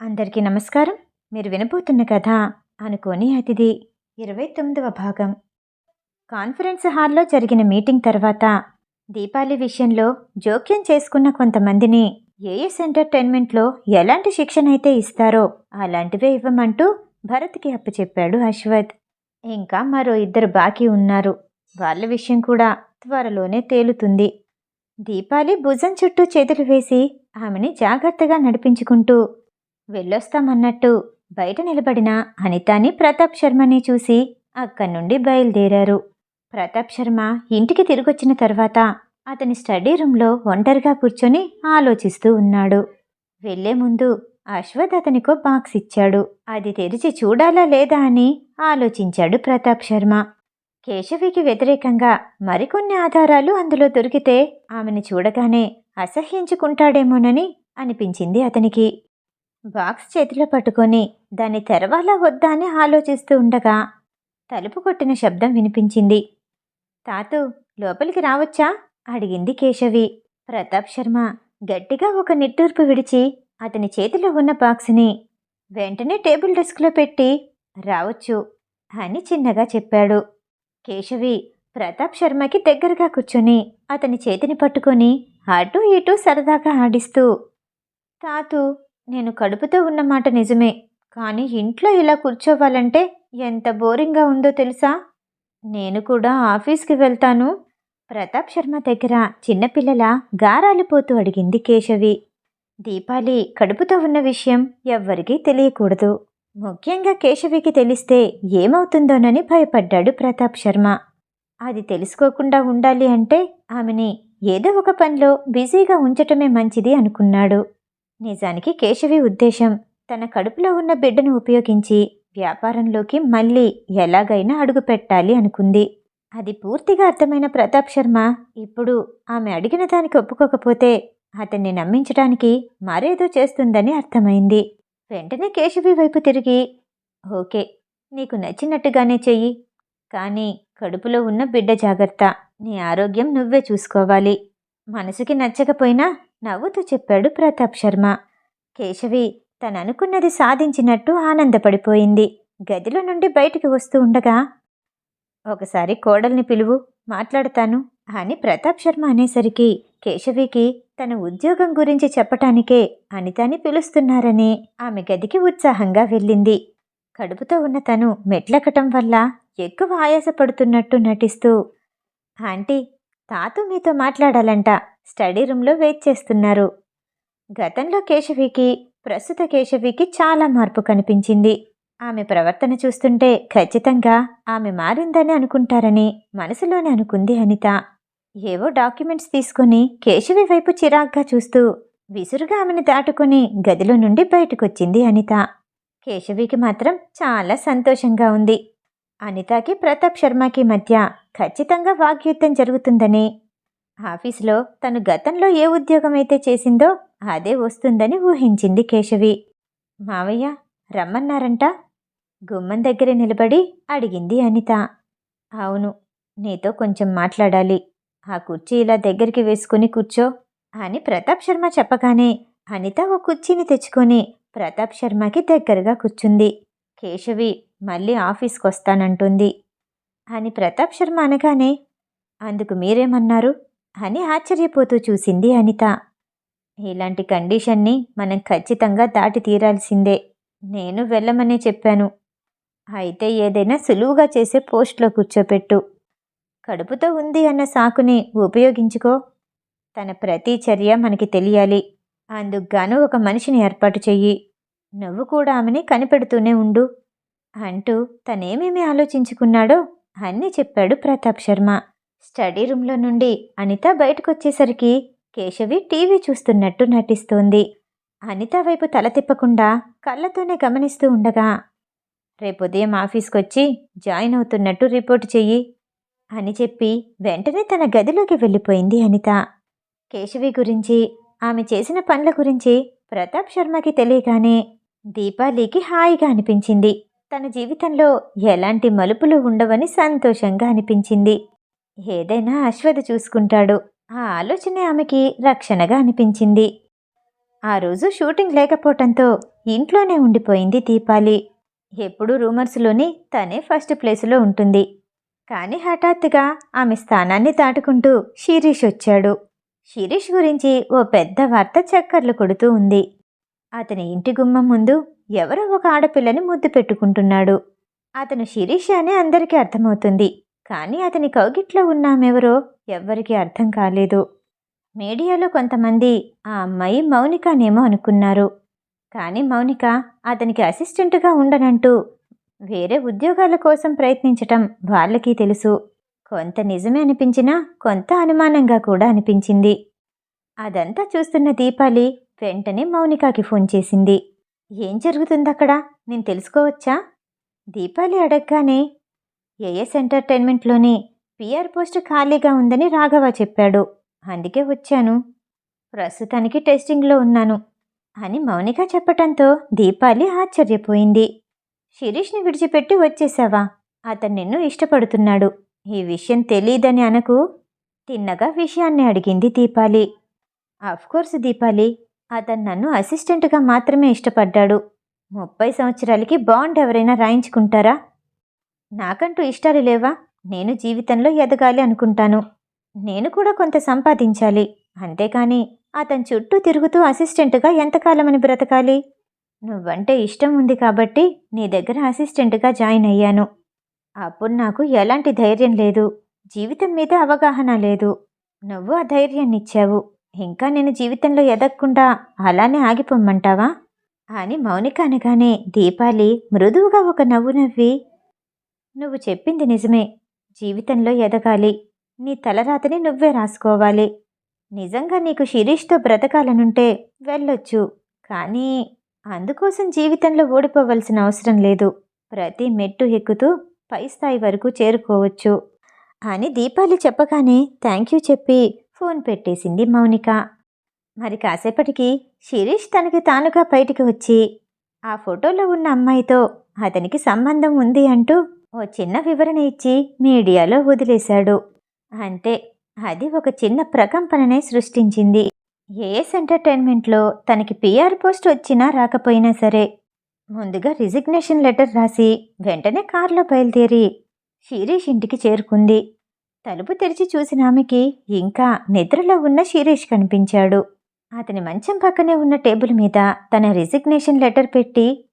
అందరికీ నమస్కారం. మీరు వినబోతున్న కథ అనుకోని అతిథి ఇరవై తొమ్మిదవ భాగం. కాన్ఫరెన్స్ హాల్లో జరిగిన మీటింగ్ తర్వాత దీపావళి విషయంలో జోక్యం చేసుకున్న కొంతమందిని ఏఎస్ ఎంటర్టైన్మెంట్లో ఎలాంటి శిక్షణ అయితే ఇస్తారో అలాంటివే ఇవ్వమంటూ భరత్కి అప్పచెప్పాడు అశ్వత్ ఇంకా మరో ఇద్దరు బాకీ ఉన్నారు. వాళ్ళ విషయం కూడా త్వరలోనే తేలుతుంది. దీపాలి భుజం చుట్టూ చేతులు వేసి ఆమెని జాగ్రత్తగా నడిపించుకుంటూ వెళ్ళొస్తామన్నట్టు బయట నిలబడిన అనితాని ప్రతాప్ శర్మని చూసి అక్కడి నుండి బయలుదేరారు. ప్రతాప్ శర్మ ఇంటికి తిరిగొచ్చిన తర్వాత అతని స్టడీ రూమ్లో ఒంటరిగా కూర్చొని ఆలోచిస్తూ ఉన్నాడు. వెళ్ళే ముందు అశ్వథ్ అతనికో బాక్స్ ఇచ్చాడు. అది తెరిచి చూడాలా లేదా అని ఆలోచించాడు ప్రతాప్ శర్మ. కేశవికి వ్యతిరేకంగా మరికొన్ని ఆధారాలు అందులో దొరికితే ఆమెను చూడగానే అసహ్యించుకుంటాడేమోనని అనిపించింది అతనికి. బాక్స్ చేతిలో పట్టుకొని దాన్ని తెరవాలా వద్దా అని ఆలోచిస్తూ ఉండగా తలుపు కొట్టిన శబ్దం వినిపించింది. తాతు లోపలికి రావచ్చా? అడిగింది కేశవి. ప్రతాప్ శర్మ గట్టిగా ఒక నిట్టూర్పు విడిచి అతని చేతిలో ఉన్న బాక్స్ని వెంటనే టేబుల్ డెస్క్లో పెట్టి రావచ్చు అని చిన్నగా చెప్పాడు. కేశవి ప్రతాప్ శర్మకి దగ్గరగా కూర్చొని అతని చేతిని పట్టుకొని అటూ ఇటూ సరదాగా ఆడిస్తూ తాతు నేను కడుపుతో ఉన్నమాట నిజమే. కానీ ఇంట్లో ఇలా కూర్చోవాలంటే ఎంత బోరింగ్గా ఉందో తెలుసా? నేను కూడా ఆఫీస్కి వెళ్తాను. ప్రతాప్ శర్మ దగ్గర చిన్నపిల్లల గారాలిపోతూ అడిగింది కేశవి. దీపాలి కడుపుతో ఉన్న విషయం ఎవ్వరికీ తెలియకూడదు. ముఖ్యంగా కేశవికి తెలిస్తే ఏమవుతుందోనని భయపడ్డాడు ప్రతాప్ శర్మ. అది తెలుసుకోకుండా ఉండాలి అంటే ఆమెని ఏదో ఒక పనిలో బిజీగా ఉంచటమే మంచిది అనుకున్నాడు. నిజానికి కేశవి ఉద్దేశం. తన కడుపులో ఉన్న బిడ్డను ఉపయోగించి వ్యాపారంలోకి మళ్ళీ ఎలాగైనా అడుగు పెట్టాలి అనుకుంది. అది పూర్తిగా అర్థమైన ప్రతాప్ శర్మ. ఇప్పుడు ఆమె అడిగిన దానికి ఒప్పుకోకపోతే అతన్ని నమ్మించడానికి మరేదో చేస్తుందని అర్థమైంది. వెంటనే కేశవి వైపు తిరిగి ఓకే నీకు నచ్చినట్టుగానే చెయ్యి. కానీ కడుపులో ఉన్న బిడ్డ జాగ్రత్త. నీ ఆరోగ్యం నువ్వే చూసుకోవాలి. మనసుకి నచ్చకపోయినా నవ్వుతూ చెప్పాడు ప్రతాప్ శర్మ. కేశవి తననుకున్నది సాధించినట్టు ఆనందపడిపోయింది. గదిలో నుండి బయటికి వస్తూ ఉండగా ఒకసారి కోడల్ని పిలువు మాట్లాడతాను అని ప్రతాప్ శర్మ అనేసరికి కేశవికి తన ఉద్యోగం గురించి చెప్పటానికే అనితని పిలుస్తున్నారని ఆమె గదికి ఉత్సాహంగా వెళ్ళింది. కడుపుతో ఉన్న తను మెట్లెక్కటం వల్ల ఎక్కువ ఆయాసపడుతున్నట్టు నటిస్తూ ఆంటీ తాతు మీతో మాట్లాడాలంట. స్టడీ రూమ్లో వెయిట్ చేస్తున్నారు. గతంలో కేశవికి ప్రస్తుత కేశవికి చాలా మార్పు కనిపించింది. ఆమె ప్రవర్తన చూస్తుంటే ఖచ్చితంగా ఆమె మారిందని అనుకుంటారని మనసులోనే అనుకుంది అనిత. ఏవో డాక్యుమెంట్స్ తీసుకుని కేశవి వైపు చిరాగ్గా చూస్తూ విసురుగా ఆమెను దాటుకుని గదిలో నుండి బయటకొచ్చింది అనిత. కేశవికి మాత్రం చాలా సంతోషంగా ఉంది. అనితకి ప్రతాప్ శర్మకి మధ్య ఖచ్చితంగా వాగ్యుద్ధం జరుగుతుందని. ఆఫీసులో తను గతంలో ఏ ఉద్యోగం అయితే చేసిందో అదే వస్తుందని ఊహించింది కేశవి. మావయ్య రమ్మన్నారంట? గుమ్మం దగ్గర నిలబడి అడిగింది అనిత. అవును నీతో కొంచెం మాట్లాడాలి. ఆ కుర్చీ ఇలా దగ్గరికి వేసుకుని కూర్చో అని ప్రతాప్ శర్మ చెప్పగానే అనిత ఓ కుర్చీని తెచ్చుకొని ప్రతాప్ శర్మకి దగ్గరగా కూర్చుంది. కేశవి మళ్ళీ ఆఫీస్కి వస్తానంటుంది అని ప్రతాప్ శర్మ అనగానే అందుకు మీరేమన్నారు? అని ఆశ్చర్యపోతూ చూసింది అనిత. ఇలాంటి కండిషన్ని మనం ఖచ్చితంగా దాటి తీరాల్సిందే. నేను వెళ్ళమనే చెప్పాను. అయితే ఏదైనా సులువుగా చేసే పోస్ట్లో కూర్చోపెట్టు. కడుపుతో ఉంది అన్న సాకుని ఉపయోగించుకో. తన ప్రతి చర్య మనకి తెలియాలి. అందుకుగాను ఒక మనిషిని ఏర్పాటు చెయ్యి. నువ్వు కూడా ఆమెని కనిపెడుతూనే ఉండు. అంటూ తనేమేమి ఆలోచించుకున్నాడో అన్నీ చెప్పాడు ప్రతాప్ శర్మ. స్టడీ రూమ్లో నుండి అనిత బయటకొచ్చేసరికి కేశవి టీవీ చూస్తున్నట్టు నటిస్తోంది. అనిత వైపు తల తిప్పకుండా కళ్ళతోనే గమనిస్తూ ఉండగా రేపు ఉదయం ఆఫీస్కొచ్చి జాయిన్ అవుతున్నట్టు రిపోర్ట్ చెయ్యి అని చెప్పి వెంటనే తన గదిలోకి వెళ్ళిపోయింది అనిత. కేశవి గురించి ఆమె చేసిన పనుల గురించి ప్రతాప్ శర్మకి తెలియగానే దీపాలికి హాయిగా అనిపించింది. తన జీవితంలో ఎలాంటి మలుపులు ఉండవని సంతోషంగా అనిపించింది. ఏదైనా అశ్వథ చూసుకుంటాడు. ఆ ఆలోచనే ఆమెకి రక్షణగా అనిపించింది. ఆ రోజు షూటింగ్ లేకపోవటంతో ఇంట్లోనే ఉండిపోయింది దీపాలి. ఎప్పుడూ రూమర్స్లోని తనే ఫస్ట్ ప్లేసులో ఉంటుంది. కానీ హఠాత్తుగా ఆమె స్థానాన్ని దాటుకుంటూ శిరీష్ వచ్చాడు. శిరీష్ గురించి ఓ పెద్ద వార్త చక్కర్లు కొడుతూ ఉంది. అతని ఇంటి గుమ్మం ముందు ఎవరో ఒక ఆడపిల్లని ముద్దు పెట్టుకుంటున్నాడు. అతను శిరీష అని అందరికీ అర్థమవుతుంది. కానీ అతని కౌగిట్లో ఉన్నామెవరో ఎవ్వరికీ అర్థం కాలేదు. మీడియాలో కొంతమంది ఆ అమ్మాయి మౌనికనేమో అనుకున్నారు. కానీ మౌనిక అతనికి అసిస్టెంట్గా ఉండనంటూ వేరే ఉద్యోగాల కోసం ప్రయత్నించటం వాళ్ళకి తెలుసు. కొంత నిజమే అనిపించినా కొంత అనుమానంగా కూడా అనిపించింది. అదంతా చూస్తున్న దీపాలి వెంటనే మౌనికాకి ఫోన్ చేసింది. ఏం జరుగుతుంది అక్కడ నేను తెలుసుకోవచ్చా? దీపాలి అడగగానే ఏఎస్ ఎంటర్టైన్మెంట్లోని పిఆర్ పోస్ట్ ఖాళీగా ఉందని రాఘవ చెప్పాడు. అందుకే వచ్చాను. ప్రస్తుతానికి టెస్టింగ్లో ఉన్నాను అని మౌనిక చెప్పటంతో దీపాలి ఆశ్చర్యపోయింది. శిరీష్ని విడిచిపెట్టి వచ్చేసావా? అతను నిన్ను ఇష్టపడుతున్నాడు. ఈ విషయం తెలియదని అనకు తిన్నగా విషయాన్ని అడిగింది దీపాలి. కోర్స్ దీపాలి అతను నన్ను అసిస్టెంట్గా మాత్రమే ఇష్టపడ్డాడు. ముప్పై సంవత్సరాలకి బాండ్ ఎవరైనా రాయించుకుంటారా? నాకంటూ ఇష్టాలు లేవా? నేను జీవితంలో ఎదగాలి అనుకుంటాను. నేను కూడా కొంత సంపాదించాలి. అంతేకాని అతని చుట్టూ తిరుగుతూ అసిస్టెంట్గా ఎంతకాలమని బ్రతకాలి? నువ్వంటే ఇష్టం ఉంది కాబట్టి నీ దగ్గర అసిస్టెంట్గా జాయిన్ అయ్యాను. అప్పుడు నాకు ఎలాంటి ధైర్యం లేదు. జీవితం మీద అవగాహన లేదు. నువ్వు ఆ ధైర్యాన్ని ఇచ్చావు ఇంకా నేను జీవితంలో ఎదగకుండా అలానే ఆగిపోమ్మంటావా అని మౌనిక అనగానే దీపాలి మృదువుగా ఒక నవ్వు నవ్వి నువ్వు చెప్పింది నిజమే. జీవితంలో ఎదగాలి. నీ తలరాతని నువ్వే రాసుకోవాలి. నిజంగా నీకు శిరీష్తో బ్రతకాలనుంటే వెళ్ళొచ్చు. కానీ అందుకోసం జీవితంలో ఓడిపోవలసిన అవసరం లేదు. ప్రతి మెట్టు ఎక్కుతూ పై స్థాయి వరకు చేరుకోవచ్చు. అని దీపాలి చెప్పగానే థ్యాంక్ యూ చెప్పి ఫోన్ పెట్టేసింది మౌనిక. మరి కాసేపటికి శిరీష్ తనకి తానుగా బయటికి వచ్చి ఆ ఫోటోలో ఉన్న అమ్మాయితో అతనికి సంబంధం ఉంది అంటూ ఓ చిన్న వివరణ ఇచ్చి మీడియాలో వదిలేశాడు. అంతే అది ఒక చిన్న ప్రకంపననే సృష్టించింది. ఏఎస్ ఎంటర్టైన్మెంట్లో తనకి పిఆర్ పోస్ట్ వచ్చినా రాకపోయినా సరే ముందుగా రిజిగ్నేషన్ లెటర్ రాసి వెంటనే కారులో బయలుదేరి శిరీష్ ఇంటికి చేరుకుంది. తలుపు తెరిచి చూసిన ఆమెకి ఇంకా నిద్రలో ఉన్న శిరీష్ కనిపించాడు. అతని మంచం పక్కనే ఉన్న టేబుల్ మీద తన రిజిగ్నేషన్ లెటర్ పెట్టి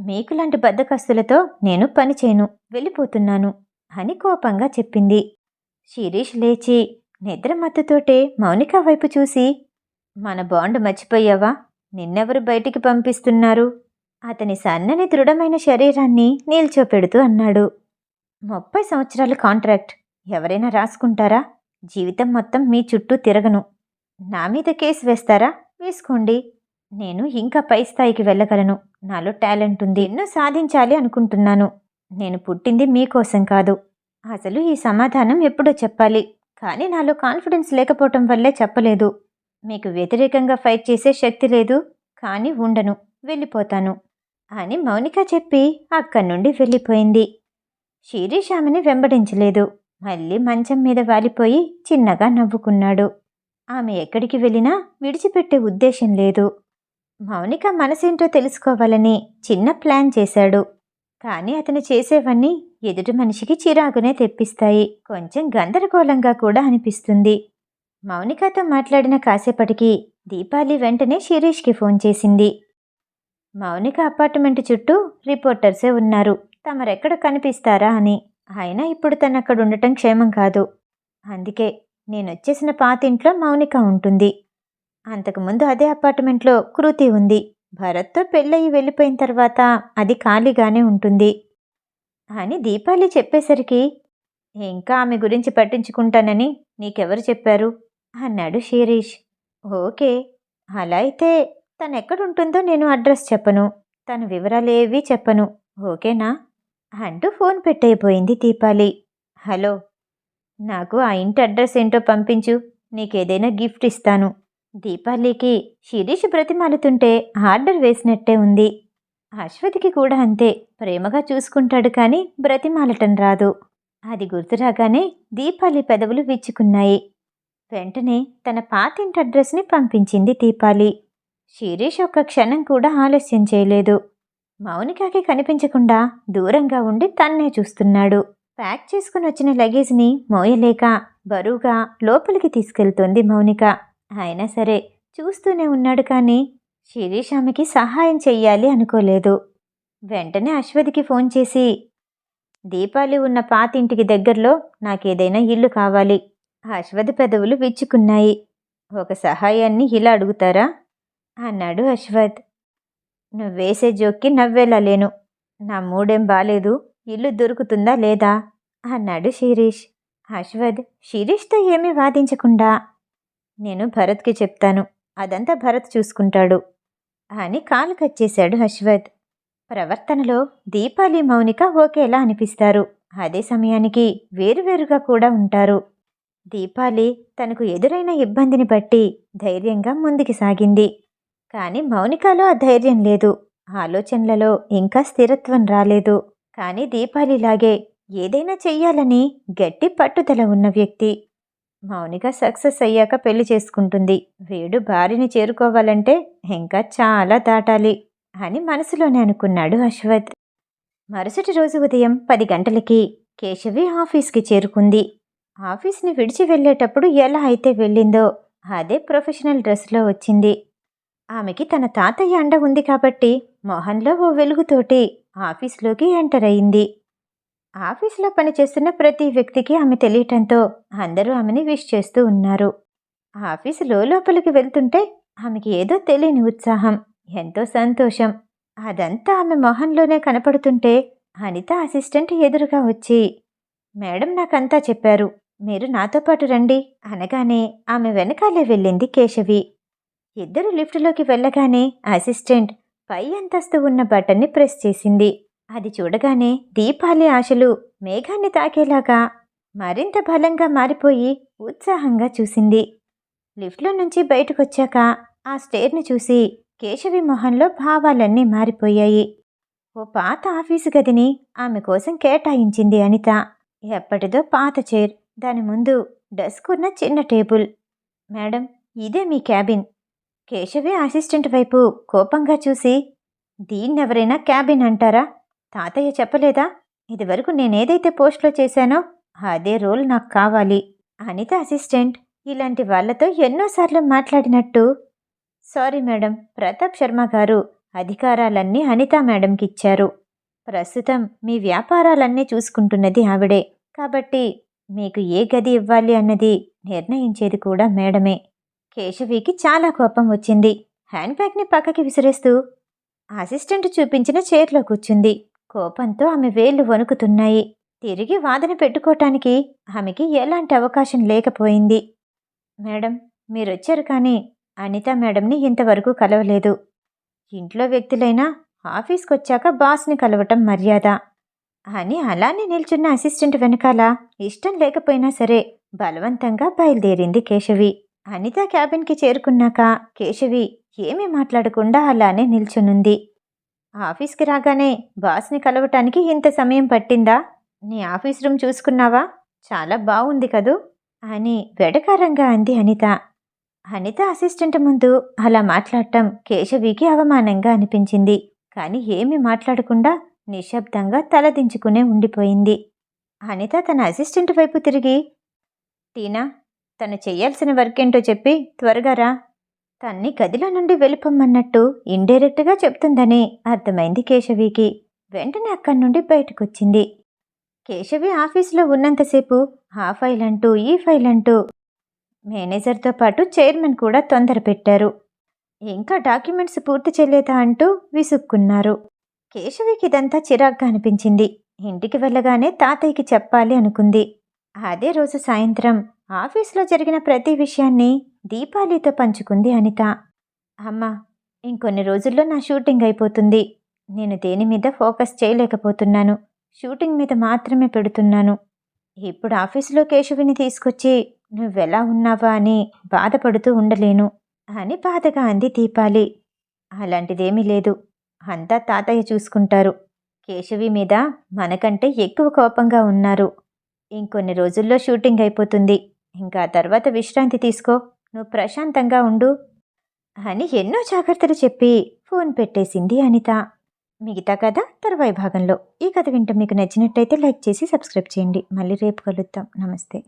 మీకులాంటి బద్దకస్తులతో నేను పని చేయను వెళ్ళిపోతున్నాను అని కోపంగా చెప్పింది. శిరీష్ లేచి నిద్ర మత్తుతోటే మౌనిక వైపు చూసి మన బాండ్ మర్చిపోయావా? నిన్నెవరు బయటికి పంపిస్తున్నారు? అతని సన్నని దృఢమైన శరీరాన్ని నిల్చోపెడుతూ అన్నాడు. ముప్పై సంవత్సరాల కాంట్రాక్ట్. ఎవరైనా రాసుకుంటారా? జీవితం మొత్తం మీ చుట్టూ తిరగను. నా మీద కేసు వేస్తారా? వేసుకోండి. నేను ఇంకా పై స్థాయికి వెళ్ళగలను. నాలో టాలెంట్ ఉంది. ఎన్నో సాధించాలి అనుకుంటున్నాను. నేను పుట్టింది మీకోసం కాదు. అసలు ఈ సమాధానం ఎప్పుడో చెప్పాలి. కానీ నాలో కాన్ఫిడెన్స్ లేకపోవటం వల్లే చెప్పలేదు. మీకు వ్యతిరేకంగా ఫైట్ చేసే శక్తి లేదు. కానీ ఉండను. వెళ్ళిపోతాను. అని మౌనిక చెప్పి అక్కడి నుండి వెళ్ళిపోయింది. శిరీష్ ఆమెని వెంబడించలేదు. మళ్ళీ మంచం మీద వాలిపోయి చిన్నగా నవ్వుకున్నాడు. ఆమె ఎక్కడికి వెళ్ళినా విడిచిపెట్టే ఉద్దేశం లేదు. మౌనిక మనసేంటో తెలుసుకోవాలని చిన్న ప్లాన్ చేశాడు. కానీ అతను చేసేవన్నీ ఎదుటి మనిషికి చిరాకునే తెప్పిస్తాయి. కొంచెం గందరగోళంగా కూడా అనిపిస్తుంది. మౌనికతో మాట్లాడిన కాసేపటికి దీపాలి వెంటనే శిరీష్కి ఫోన్ చేసింది. మౌనిక అపార్ట్మెంట్ చుట్టూ రిపోర్టర్సే ఉన్నారు. తమరెక్కడ కనిపిస్తారా అని. అయినా ఇప్పుడు తను అక్కడ ఉండటం క్షేమం కాదు. అందుకే నేను వచ్చేసిన పాతింట్లో మౌనిక ఉంటుంది. అంతకుముందు అదే అపార్ట్మెంట్లో కృతి ఉంది. భరత్తో పెళ్ళయి వెళ్ళిపోయిన తర్వాత అది ఖాళీగానే ఉంటుంది. అని దీపాలి చెప్పేసరికి ఇంకా ఆమె గురించి పట్టించుకుంటానని నీకెవరు చెప్పారు? అన్నాడు శిరీష్. ఓకే అలా అయితే తను ఎక్కడుంటుందో నేను అడ్రస్ చెప్పను. తన వివరాలేవి చెప్పను. ఓకేనా? అంటూ ఫోన్ పెట్టయిపోయింది దీపాలి. హలో నాకు ఆ ఇంటి అడ్రస్ ఏంటో పంపించు నీకేదైనా గిఫ్ట్ ఇస్తాను. దీపాలికి శిరీష్ బ్రతిమాలుతుంటే ఆర్డర్ వేసినట్టే ఉంది. అశ్వతికి కూడా అంతే ప్రేమగా చూసుకుంటాడు కానీ బ్రతిమాలటం రాదు. అది గుర్తురాగానే దీపాలి పెదవులు విచ్చుకున్నాయి. వెంటనే తన పాతింటి అడ్రస్ని పంపించింది దీపాలి. శిరీష్ ఒక్క క్షణం కూడా ఆలస్యం చేయలేదు. మౌనికాకి కనిపించకుండా దూరంగా ఉండి తన్నే చూస్తున్నాడు. ప్యాక్ చేసుకుని వచ్చిన లగేజ్ని మోయలేక బరువుగా లోపలికి తీసుకెళ్తోంది మౌనిక. అయినా సరే చూస్తూనే ఉన్నాడు కానీ శిరీష్ ఆమెకి సహాయం చెయ్యాలి అనుకోలేదు. వెంటనే అశ్వతికి ఫోన్ చేసి దీపాలి ఉన్న పాతింటికి దగ్గరలో నాకేదైనా ఇల్లు కావాలి అశ్వతి పెదవులు విచ్చుకున్నాయి. ఒక సహాయాన్ని ఇలా అడుగుతారా అన్నాడు నువ్వు వేసే జోక్కి నవ్వేలా లేను నా మూడేం బాలేదు. ఇల్లు దొరుకుతుందా లేదా? అన్నాడు శిరీష్. అశ్వద్ శిరీష్తో ఏమీ వాదించకుండా. నేను భరత్కి చెప్తాను. అదంతా భరత్ చూసుకుంటాడు. అని కాలు కచ్చేశాడు అశ్వద్. ప్రవర్తనలో దీపాలి మౌనిక ఒకేలా అనిపిస్తారు. అదే సమయానికి వేరువేరుగా కూడా ఉంటారు. దీపాలి తనకు ఎదురైన ఇబ్బందిని బట్టి ధైర్యంగా ముందుకు సాగింది. కానీ మౌనికాలో ఆ ధైర్యం లేదు. ఆలోచనలలో ఇంకా స్థిరత్వం రాలేదు. కానీ దీపాలిలాగే ఏదైనా చెయ్యాలని గట్టి పట్టుదల ఉన్న వ్యక్తి. మౌనిక సక్సెస్ అయ్యాక పెళ్ళి చేసుకుంటుంది. వీడు భార్యని చేరుకోవాలంటే ఇంకా చాలా దాటాలి అని మనసులోనే అనుకున్నాడు అశ్వత్. మరుసటి రోజు ఉదయం పది గంటలకి కేశవి ఆఫీస్కి చేరుకుంది. ఆఫీస్ని విడిచి వెళ్ళేటప్పుడు ఎలా అయితే వెళ్ళిందో అదే ప్రొఫెషనల్ డ్రెస్లో వచ్చింది. ఆమెకి తన తాతయ్య అండ ఉంది కాబట్టి మొహంలో ఓ వెలుగుతోటి ఆఫీస్లోకి ఎంటర్ అయింది. ఆఫీస్లో పనిచేస్తున్న ప్రతి వ్యక్తికి ఆమె తెలియటంతో అందరూ ఆమెని విష్ చేస్తూ ఉన్నారు. ఆఫీసులో లోపలికి వెళ్తుంటే ఆమెకి ఏదో తెలియని ఉత్సాహం ఎంతో సంతోషం. అదంతా ఆమె మొహంలోనే కనపడుతుంటే అనిత అసిస్టెంట్ ఎదురుగా వచ్చి మేడం నాకంతా చెప్పారు. మీరు నాతో పాటు రండి అనగానే ఆమె వెనకాలే వెళ్ళింది కేశవి. ఇద్దరు లిఫ్టులోకి వెళ్ళగానే అసిస్టెంట్ పై అంతస్తు ఉన్న బటన్ని ప్రెస్ చేసింది. అది చూడగానే దీపాలి ఆశలు మేఘాన్ని తాకేలాగా మరింత బలంగా మారిపోయి ఉత్సాహంగా చూసింది. లిఫ్ట్లో నుంచి బయటకొచ్చాక ఆ స్టేర్ని చూసి కేశవి మొహంలో భావాలన్నీ మారిపోయాయి. ఓ పాత ఆఫీసు గదిని ఆమె కోసం కేటాయించింది అనిత. ఎప్పటిదో పాత చైర్ దాని ముందు డెస్క్ ఉన్న చిన్న టేబుల్. మేడం ఇదే మీ క్యాబిన్. కేశవి అసిస్టెంట్ వైపు కోపంగా చూసి దీన్నెవరైనా క్యాబిన్ అంటారా? తాతయ్య చెప్పలేదా? ఇదివరకు నేనేదైతే పోస్ట్లో చేశానో అదే రోల్ నాకు కావాలి. అనిత అసిస్టెంట్ ఇలాంటి వాళ్ళతో ఎన్నోసార్లు మాట్లాడినట్టు సారీ మేడం ప్రతాప్ శర్మ గారు అధికారాలన్నీ అనితా మేడంకి ఇచ్చారు ప్రస్తుతం మీ వ్యాపారాలన్నీ చూసుకుంటున్నది ఆవిడే. కాబట్టి మీకు ఏ గది ఇవ్వాలి అన్నది నిర్ణయించేది కూడా మేడమే. కేశవికి చాలా కోపం వచ్చింది. హ్యాండ్ బ్యాగ్ని పక్కకి విసిరేస్తూ అసిస్టెంట్ చూపించిన చైర్లో కూర్చుంది. కోపంతో ఆమె వేళ్ళు వణుకుతున్నాయి. తిరిగి వాదన పెట్టుకోవటానికి ఆమెకి ఎలాంటి అవకాశం లేకపోయింది. మేడం మీరొచ్చారు కానీ అనిత మేడంని ఇంతవరకు కలవలేదు. ఇంట్లో వ్యక్తులైనా ఆఫీస్కొచ్చాక బాస్ని కలవటం మర్యాద. అని అలానే నిల్చున్న అసిస్టెంట్ వెనకాల ఇష్టం లేకపోయినా సరే బలవంతంగా బయలుదేరింది కేశవి. అనిత క్యాబిన్కి చేరుకున్నాక కేశవి ఏమీ మాట్లాడకుండా అలానే నిల్చునుంది. ఆఫీస్కి రాగానే బాస్ని కలవటానికి ఇంత సమయం పట్టిందా? నీ ఆఫీస్ రూమ్ చూసుకున్నావా? చాలా బాగుంది కదూ? అని వెడకారంగా అంది అనిత. అనిత అసిస్టెంట్ ముందు అలా మాట్లాడటం కేశవికి అవమానంగా అనిపించింది. కానీ ఏమీ మాట్లాడకుండా నిశ్శబ్దంగా తలదించుకునే ఉండిపోయింది. అనిత తన అసిస్టెంట్ వైపు తిరిగి టీనా తను చేయాల్సిన వర్క్ ఏంటో చెప్పి త్వరగా రా. తన్ని గదిలో నుండి వెళ్ళిపోమ్మన్నట్టు ఇండైరెక్ట్గా చెప్తుందని అర్థమైంది కేశవికి. వెంటనే అక్కడి నుండి బయటకొచ్చింది. కేశవి ఆఫీసులో ఉన్నంతసేపు ఆ ఫైల్ అంటూ ఈ ఫైల్ అంటూ మేనేజర్తో పాటు చైర్మన్ కూడా తొందర పెట్టారు. ఇంకా డాక్యుమెంట్స్ పూర్తి చేయలేదా అంటూ విసుక్కున్నారు. కేశవికి ఇదంతా చిరాగ్గా అనిపించింది. ఇంటికి వెళ్ళగానే తాతయ్యకి చెప్పాలి అనుకుంది. అదే రోజు సాయంత్రం. ఆఫీస్లో జరిగిన ప్రతి విషయాన్ని దీపాలితో పంచుకుంది అనిత. అమ్మా ఇంకొన్ని రోజుల్లో నా షూటింగ్ అయిపోతుంది. నేను దేని మీద ఫోకస్ చేయలేకపోతున్నాను. షూటింగ్ మీద మాత్రమే పెడుతున్నాను. ఇప్పుడు ఆఫీసులో కేశవిని తీసుకొచ్చి నువ్వెలా ఉన్నావా అని బాధపడుతూ ఉండలేను అని బాధగా అంది దీపాలి. అలాంటిదేమీ లేదు. అంతా తాతయ్య చూసుకుంటారు. కేశవి మీద మనకంటే ఎక్కువ కోపంగా ఉన్నారు. ఇంకొన్ని రోజుల్లో షూటింగ్ అయిపోతుంది. ఇంకా తర్వాత విశ్రాంతి తీసుకో. నువ్వు ప్రశాంతంగా ఉండు. అని ఎన్నో జాగ్రత్తలు చెప్పి ఫోన్ పెట్టేసింది అనిత. మిగతా కథ తర్వాయి భాగంలో. ఈ కథ వింటూ మీకు నచ్చినట్టయితే లైక్ చేసి సబ్స్క్రైబ్ చేయండి. మళ్ళీ రేపు కలుద్దాం. నమస్తే.